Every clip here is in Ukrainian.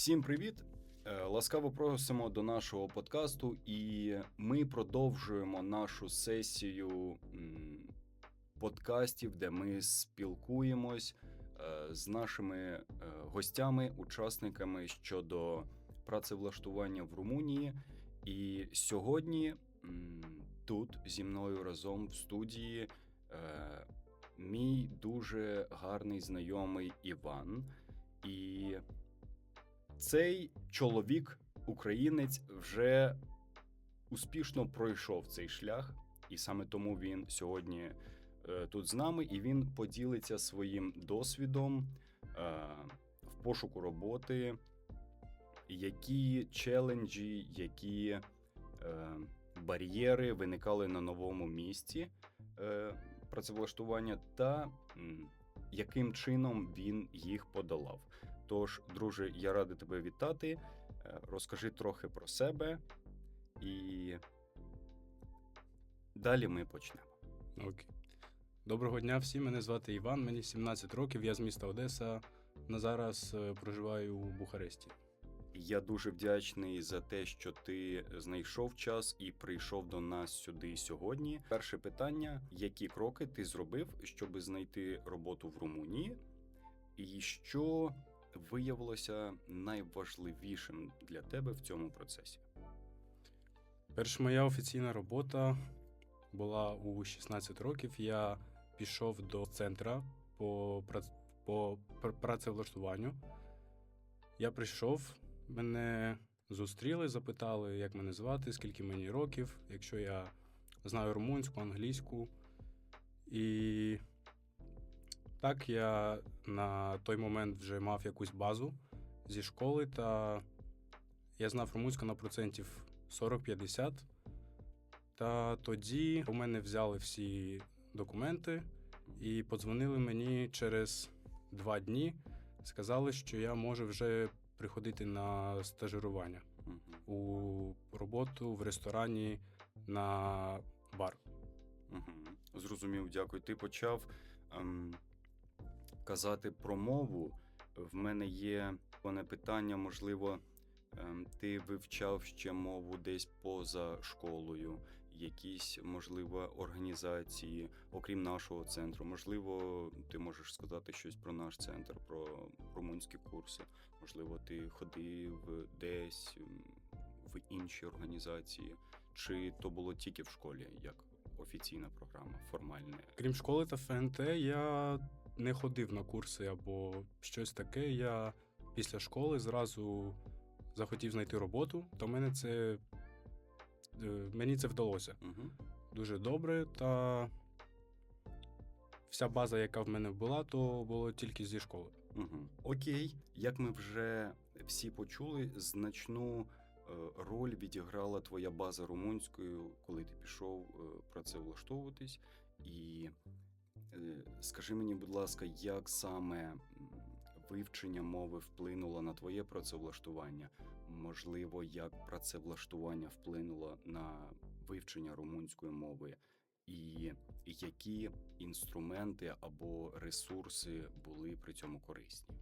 Всім привіт! Е, Ласкаво просимо до нашого подкасту, і ми продовжуємо нашу сесію подкастів, де ми спілкуємось е, з нашими е, гостями, учасниками щодо працевлаштування в Румунії. І сьогодні тут зі мною разом в студії мій дуже гарний знайомий Іван. І цей чоловік, українець, вже успішно пройшов цей шлях, і саме тому він сьогодні е, тут з нами, і він поділиться своїм досвідом е, в пошуку роботи, які челенджі, які е, бар'єри виникали на новому місці працевлаштування, та яким чином він їх подолав. Тож, друже, я радий тебе вітати. Е, Розкажи трохи про себе, і далі ми почнемо. Окей. Доброго дня всім. Мене звати Іван, мені 17 років, я з міста Одеса. На зараз е, проживаю у Бухаресті. Я дуже вдячний за те, що ти знайшов час і прийшов до нас сюди сьогодні. Перше питання: які кроки ти зробив, щоб знайти роботу в Румунії, і що виявилося найважливішим для тебе в цьому процесі? Перша моя офіційна робота була у 16 років. Я пішов до центра по, по працевлаштуванню. Я прийшов, мене зустріли, запитали, як мене звати, скільки мені років, якщо я знаю румунську, англійську. І так, я на той момент вже мав якусь базу зі школи, та я знав румунську на процентів 40-50. Та тоді у мене взяли всі документи і подзвонили мені через два дні. Сказали, що я можу вже приходити на стажирування у роботу в ресторані на бар. Угу. Зрозумів, дякую. Ти почав ем, казати про мову. В мене є пане питання, можливо, ем, ти вивчав ще мову десь поза школою, якісь, можливо, організації, окрім нашого центру. Можливо, ти можеш сказати щось про наш центр, про румунські курси. Можливо, ти ходив десь в інші організації, чи то було тільки в школі, як офіційна програма, формальне. Крім школи та ФНТ, я не ходив на курси або щось таке. Я після школи зразу захотів знайти роботу, то мене це, е, мені це вдалося Угу. дуже добре. Та вся база, яка в мене була, то було тільки зі школи. Угу. Окей, як ми вже всі почули, значну е, роль відіграла твоя база румунською, коли ти пішов е, працевлаштовуватись. І е, скажи мені, будь ласка, як саме вивчення мови вплинуло на твоє працевлаштування? Можливо, як працевлаштування вплинуло на вивчення румунської мови? І які інструменти або ресурси були при цьому корисні?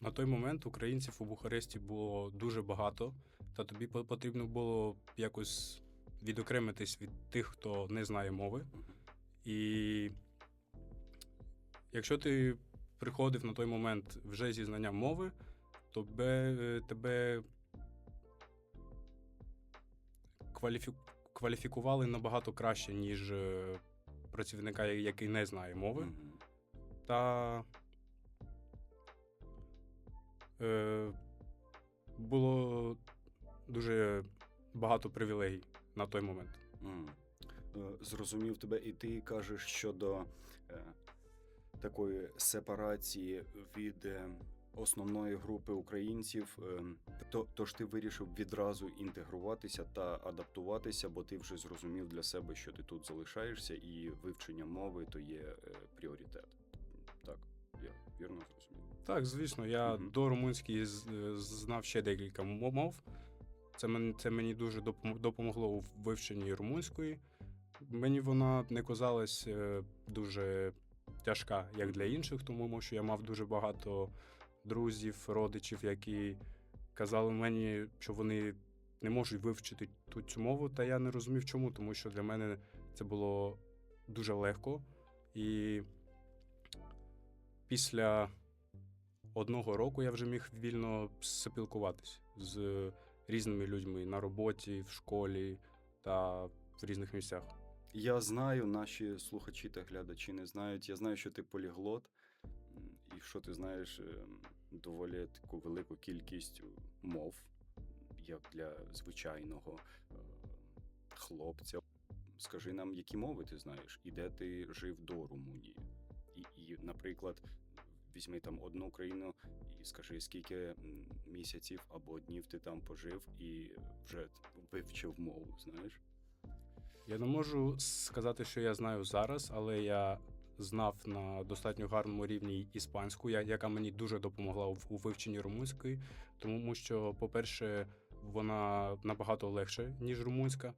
На той момент українців у Бухаресті було дуже багато, та тобі потрібно було якось відокремитись від тих, хто не знає мови. І якщо ти приходив на той момент вже зі знанням мови, то тебе, тебе кваліфі... кваліфікували набагато краще, ніж е, працівника, який не знає мови. Мгм. Та е, було дуже багато привілегій на той момент. Е, Зрозумів тебе, і ти кажеш щодо е, такої сепарації від е, основної групи українців. е, То, тож ти вирішив відразу інтегруватися та адаптуватися, бо ти вже зрозумів для себе, що ти тут залишаєшся, і вивчення мови то є е, пріоритет. Так, я вірно зрозумів. Так, звісно, я Мгм. до румунської знав ще декілька мо- мов. Це мені, це мені дуже допом- допомогло у вивченні румунської. Мені вона не казалась дуже тяжка, як для інших, тому що я мав дуже багато друзів, родичів, які казали мені, що вони не можуть вивчити ту цю мову, та я не розумів, чому, тому що для мене це було дуже легко. І після одного року я вже міг вільно спілкуватись з різними людьми на роботі, в школі та в різних місцях. Я знаю, наші слухачі та глядачі не знають. Я знаю, що ти поліглот, і що ти знаєш ем, доволі таку велику кількість мов, як для звичайного е, хлопця. Скажи нам, які мови ти знаєш, і де ти жив до Румунії. І, і наприклад, візьми там одну країну і скажи, скільки місяців або днів ти там пожив і вже вивчив мову, знаєш? Я не можу сказати, що я знаю зараз, але я знав на достатньо гарному рівні іспанську, яка мені дуже допомогла у вивченні румунської, тому що, по-перше, вона набагато легше, ніж румунська.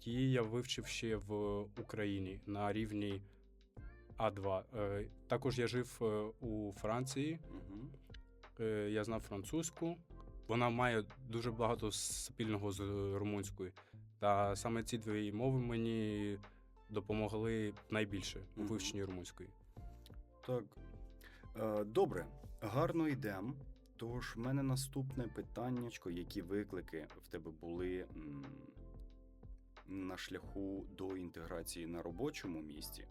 Її я вивчив ще в Україні на рівні А2. Е, Також я жив е, у Франції, Угу. Е, я знав французьку. Вона має дуже багато спільного з румунською. Та саме ці дві мови мені допомогли найбільше у вивченні румунської. Так. Е, добре, гарно йдемо. Тож, в мене наступне питання, які виклики в тебе були на шляху до інтеграції на робочому місці,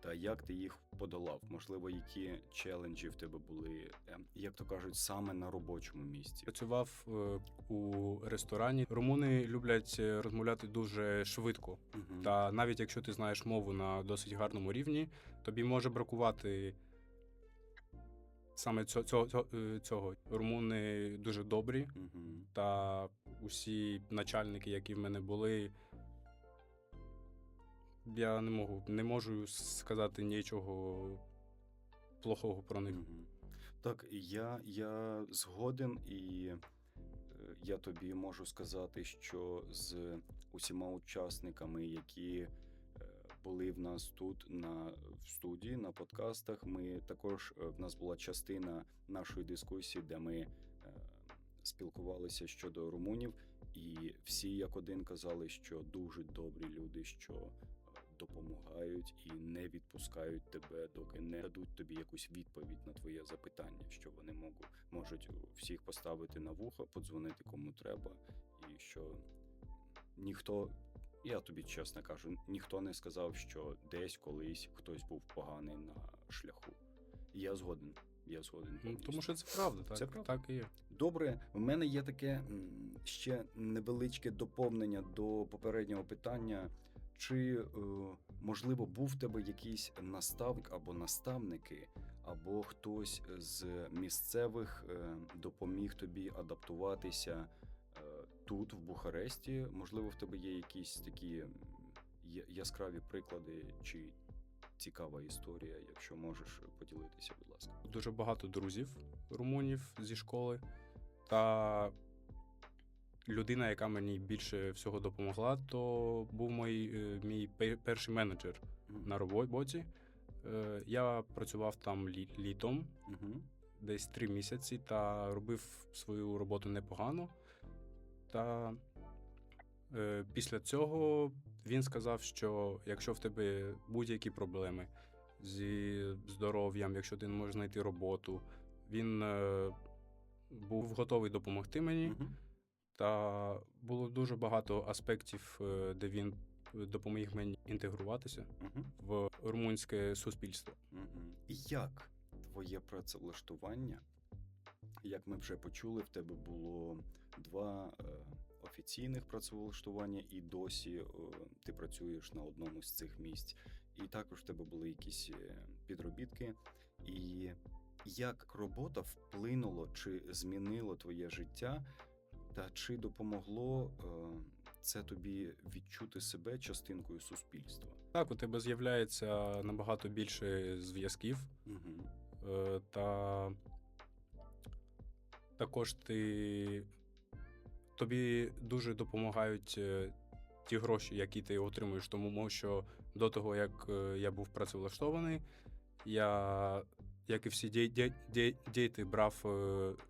та як ти їх подолав? Можливо, які челенджі в тебе були, е, як то кажуть, саме на робочому місці? Працював е, у ресторані. Румуни люблять е, розмовляти дуже швидко. Мгм. Та навіть якщо ти знаєш мову на досить гарному рівні, тобі може бракувати саме цього. цього, цього. Румуни дуже добрі, Мгм. та усі начальники, які в мене були, я не можу, не можу сказати нічого плохого про них. Так, я, я згоден, і е, я тобі можу сказати, що з усіма учасниками, які е, були в нас тут на в студії на подкастах, ми також е, в нас була частина нашої дискусії, де ми е, спілкувалися щодо румунів, і всі як один казали, що дуже добрі люди, що допомагають і не відпускають тебе, доки не дадуть тобі якусь відповідь на твоє запитання, що вони можуть, можуть всіх поставити на вухо, подзвонити кому треба, і що ніхто, я тобі чесно кажу, ніхто не сказав, що десь колись хтось був поганий на шляху. Я згоден. Я згоден. Ну. Тому що це правда, так, Це правда. так і є. Добре, в мене є таке ще невеличке доповнення до попереднього питання. Чи е, можливо був в тебе якийсь наставник або наставники, або хтось з місцевих е, допоміг тобі адаптуватися е, тут, в Бухаресті? Можливо, в тебе є якісь такі яскраві приклади чи цікава історія, якщо можеш поділитися, будь ласка. Дуже багато друзів румунів зі школи. Та людина, яка мені більше всього допомогла, то був мій, е, мій перший менеджер на роботі. Е, Я працював там лі- літом, десь три місяці, та робив свою роботу непогано. Та е, після цього він сказав, що якщо в тебе будь-які проблеми зі здоров'ям, якщо ти не можеш знайти роботу, він е, був готовий допомогти мені. Та було дуже багато аспектів, е, де він допоміг мені інтегруватися Мгм. в румунське суспільство. Мгм. І Як твоє працевлаштування? Як ми вже почули, в тебе було два е, офіційних працевлаштування, і досі е, ти працюєш на одному з цих місць. І також в тебе були якісь е, підробітки. І як робота вплинуло чи змінило твоє життя, та чи допомогло е, це тобі відчути себе частинкою суспільства? Так, у тебе з'являється набагато більше зв'язків, Угу. та також ти тобі дуже допомагають е, ті гроші, які ти отримуєш, тому що до того, як я був працевлаштований, я, як і всі ді- ді- ді- діти, брав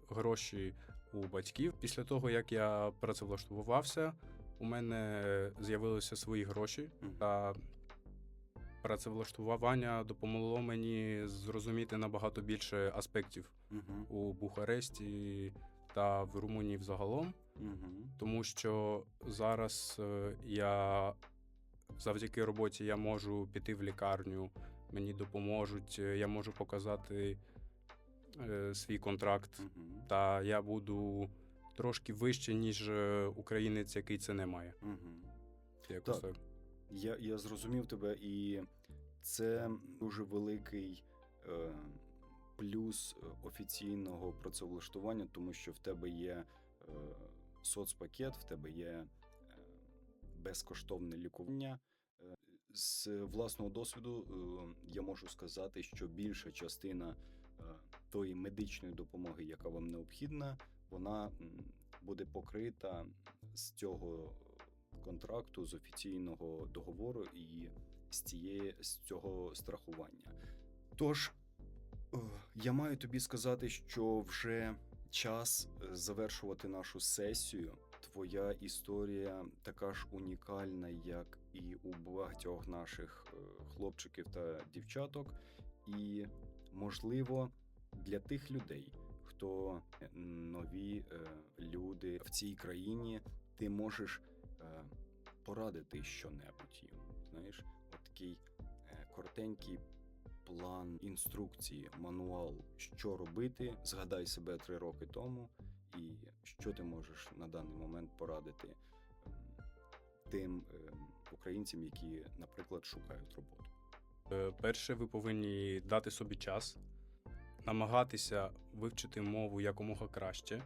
гроші у батьків. Після того, як я працевлаштувався, у мене з'явилися свої гроші та працевлаштування допомогло мені зрозуміти набагато більше аспектів у Бухаресті та в Румунії взагалом, тому що зараз е, я завдяки роботі я можу піти в лікарню, мені допоможуть, е, я можу показати е, свій контракт, Мгм. та я буду трошки вище, ніж е, українець, який це не має. Мгм. Якось Так. так. Я, я зрозумів тебе, і це дуже великий е, плюс е, офіційного працевлаштування, тому що в тебе є е, соцпакет, в тебе є е, безкоштовне лікування. З власного досвіду я можу сказати, що більша частина тої медичної допомоги, яка вам необхідна, вона буде покрита з цього контракту, з офіційного договору і з цієї з цього страхування. Тож е, я маю тобі сказати, що вже час е, завершувати нашу сесію. Твоя історія така ж унікальна, як і у багатьох наших е, хлопчиків та дівчаток, і можливо для тих людей, хто нові е, люди в цій країні, ти можеш е, порадити щонебудь їм. Знаєш, такий е, коротенький план інструкції, мануал, що робити. Згадай себе три роки тому, і що ти можеш на даний момент порадити ем, тим ем, українцям, які, наприклад, шукають роботу. Е, Перше, ви повинні дати собі час, намагатися вивчити мову якомога краще.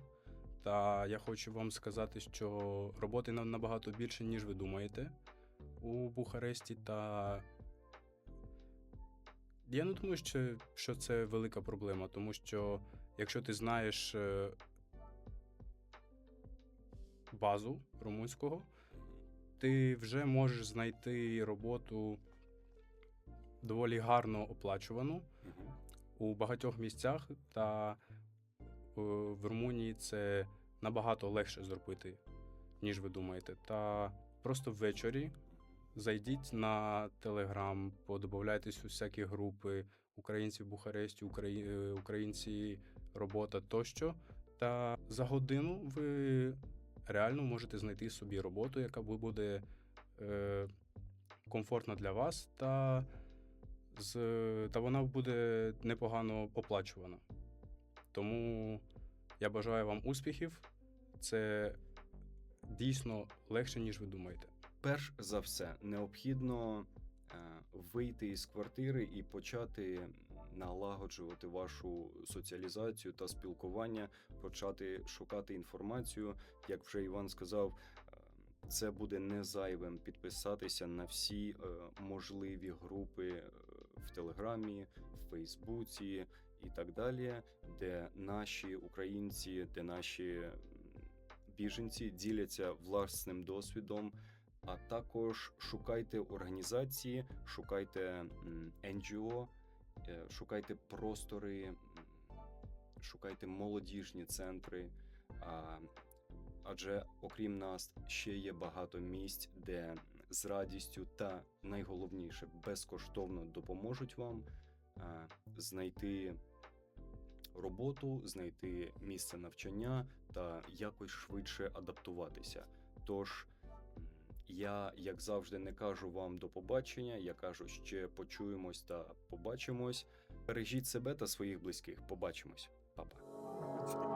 Та я хочу вам сказати, що роботи нам набагато більше, ніж ви думаєте у Бухаресті. Та я не думаю, що, це велика проблема, тому що якщо ти знаєш е, базу румунського, ти вже можеш знайти роботу доволі гарно оплачувану. У багатьох місцях, та е, в Румунії це набагато легше зробити, ніж ви думаєте. Та просто ввечері зайдіть на Телеграм, подобавляйтесь у всякі групи українці в Бухаресті, Украї... е, українці робота тощо. Та за годину ви реально можете знайти собі роботу, яка буде е, комфортна для вас, та, з, та вона буде непогано оплачувана. Тому я бажаю вам успіхів. Це дійсно легше, ніж ви думаєте. Перш за все, необхідно е, вийти із квартири і почати налагоджувати вашу соціалізацію та спілкування, почати шукати інформацію. Як вже Іван сказав, е, це буде не зайвим підписатися на всі е, можливі групи в Телеграмі, в Фейсбуці і так далі, де наші українці, де наші біженці діляться власним досвідом. А також шукайте організації, шукайте NGO, е, шукайте простори, шукайте молодіжні центри. Адже окрім нас ще є багато місць, де з радістю та найголовніше безкоштовно допоможуть вам а, знайти роботу, знайти місце навчання та якось швидше адаптуватися. Тож я, як завжди, не кажу вам до побачення. Я кажу, ще почуємось та побачимось. Бережіть себе та своїх близьких. Побачимось, Па-па.